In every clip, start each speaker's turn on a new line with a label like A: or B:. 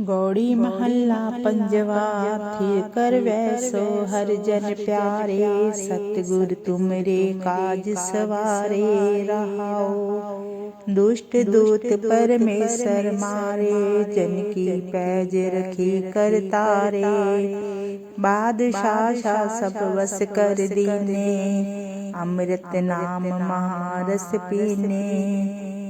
A: ਗੌੜੀ ਮਹੱਲਾ ਪੰਜਵਾ ਥਿਰ ਕਰ ਵੈਸੋ ਹਰ ਜਨ ਪਿਆਰੇ ਸਤਿਗੁਰ ਤੁਮਰੇ ਕਾਜ ਸਵਾਰੇ ਰਹਾਓ। ਦੁਸ਼ਟ ਦੂਤ ਪਰਮੇਸ਼ਰ ਮਾਰੇ ਜਨ ਕੀ ਪੈਜ ਰਖੀ ਕਰ ਤਾਰੇ। ਬਾਦਸ਼ਾਹ ਸ਼ਾ ਸਭ ਵਸ ਕਰ ਦੀਨੇ। ਅੰਮ੍ਰਿਤ ਨਾਮ ਮਹਾਰਸ ਪੀਨੇ।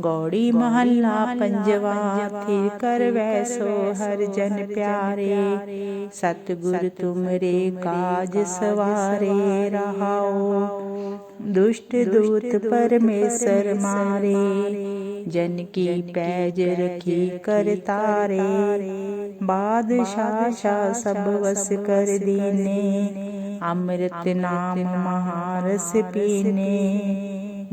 A: ਗੌੜੀ ਮਹੱਲਾ ਪੰਜਵਾ ਥਿਰ ਕਰ ਵੈਸੋ ਹਰ ਜਨ ਪਿਆਰੇ। ਸਤਿਗੁਰ ਤੁਮਰੇ ਕਾਜ ਸਵਾਰੇ ਰਹਾਓ। ਦੁਸ਼ਟ ਦੂਤ ਪਰਮੇਸ਼ਰ ਮਾਰੇ। ਜਨ ਕੀ ਪੈਜ ਰਖੀ ਕਰ ਤਾਰੇ। ਬਾਦਸ਼ਾਹ ਸ਼ਾ ਸਭ ਵਸ ਕਰ ਦੀਨੇ। ਅੰਮ੍ਰਿਤ ਨਾਮ ਮਹਾਰਸ ਪੀਨੇ।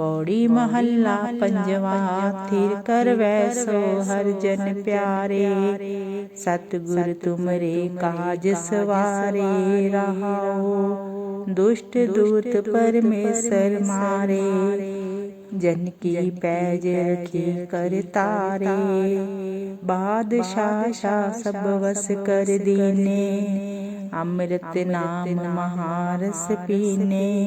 A: ਗੌੜੀ ਮਹੱਲਾ ਪੰਜਵਾ ਥਿਰ ਕਰ ਵੈਸੋ ਹਰ ਜਨ ਪਿਆਰੇ। ਸਤਿਗੁਰ ਤੁਮਰੇ ਕਾਜ ਸਵਾਰੇ ਰਹਾਓ। ਦੁਸ਼ਟ ਦੂਤ ਪਰਮੇਸ਼ਰ ਮਾਰੇ। ਜਨ ਕੀ ਪੈਜ ਰਖੀ ਕਰ ਤਾਰੇ। ਬਾਦਸ਼ਾਹ ਸ਼ਾ ਸਭ ਵਸ ਕਰ ਦੀਨੇ। ਅੰਮ੍ਰਿਤ ਨਾਮ ਮਹਾਰਸ ਪੀਨੇ।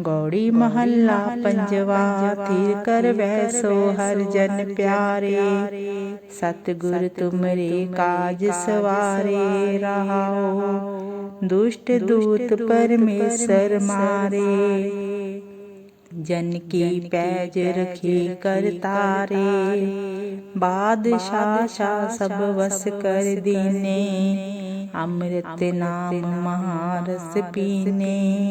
A: ਗੌੜੀ ਮਹੱਲਾ ਪੰਜਵਾ ਥਿਰ ਕਰ ਵੈਸੋ ਹਰ ਜਨ ਪਿਆਰੇ। ਸਤਿਗੁਰ ਤੁਮਰੇ ਕਾਜ ਸਵਾਰੇ ਰਹਾਓ। ਦੁਸ਼ਟ ਦੂਤ ਪਰਮੇਸ਼ਰ ਮਾਰੇ। ਜਨ ਕੀ ਪੈਜ ਰਖੀ ਕਰ ਤਾਰੇ। ਬਾਦਸ਼ਾਹ ਸ਼ਾ ਸਭ ਵਸ ਕਰ ਦੀਨੇ। ਅੰਮ੍ਰਿਤ ਨਾਮ ਮਹਾਰਸ ਪੀਨੇ।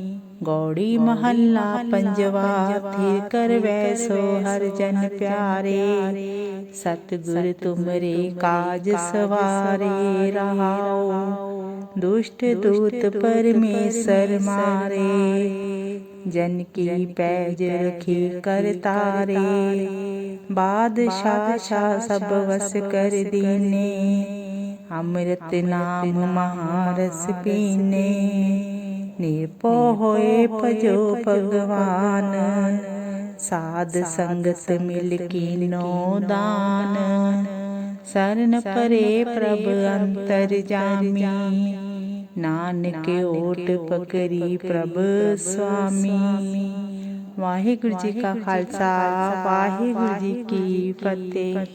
A: ਗੌੜੀ ਮਹੱਲਾ ਪੰਜਵਾ ਥਿਰ ਕਰ ਵੈਸੋ ਹਰ ਜਨ ਪਿਆਰੇ। ਸਤਿਗੁਰ ਤੁਮਰੇ ਕਾਜ ਸਵਾਰੇ ਰਹਾਓ। ਦੁਸ਼ਟ ਦੂਤ ਪਰਮੇਸ਼ਰ ਮਾਰੇ। ਜਨ ਕੀ ਪੈਜ ਰਖੀ ਕਰ ਤਾਰੇ ਬਾਦਸ਼ਾਹ ਸ਼ਾ ਸਭ ਵਸ ਕਰ ਦੀਨੇ ਅੰਮ੍ਰਿਤ ਨਾਮ ਮਹਾਰਸ ਪੀਨੇ। ਨਿਰਭਉ ਹੋਏ ਭਜੋ ਭਗਵਾਨ, ਸਾਧ ਸੰਗਤ ਮਿਲ ਕੀਨੋ ਦਾਨ। ਸਰਨ ਪਰੇ ਪ੍ਰਭ ਅੰਤਰ ਜਾਮੀ, ਨਾਨਕ ਓਟ ਪਕਰੀ ਪ੍ਰਭ ਸੁਆਮੀ। ਵਾਹਿਗੁਰੂ ਜੀ ਕਾ ਖਾਲਸਾ, ਵਾਹਿਗੁਰੂ ਜੀ ਕੀ ਫਤਿਹ।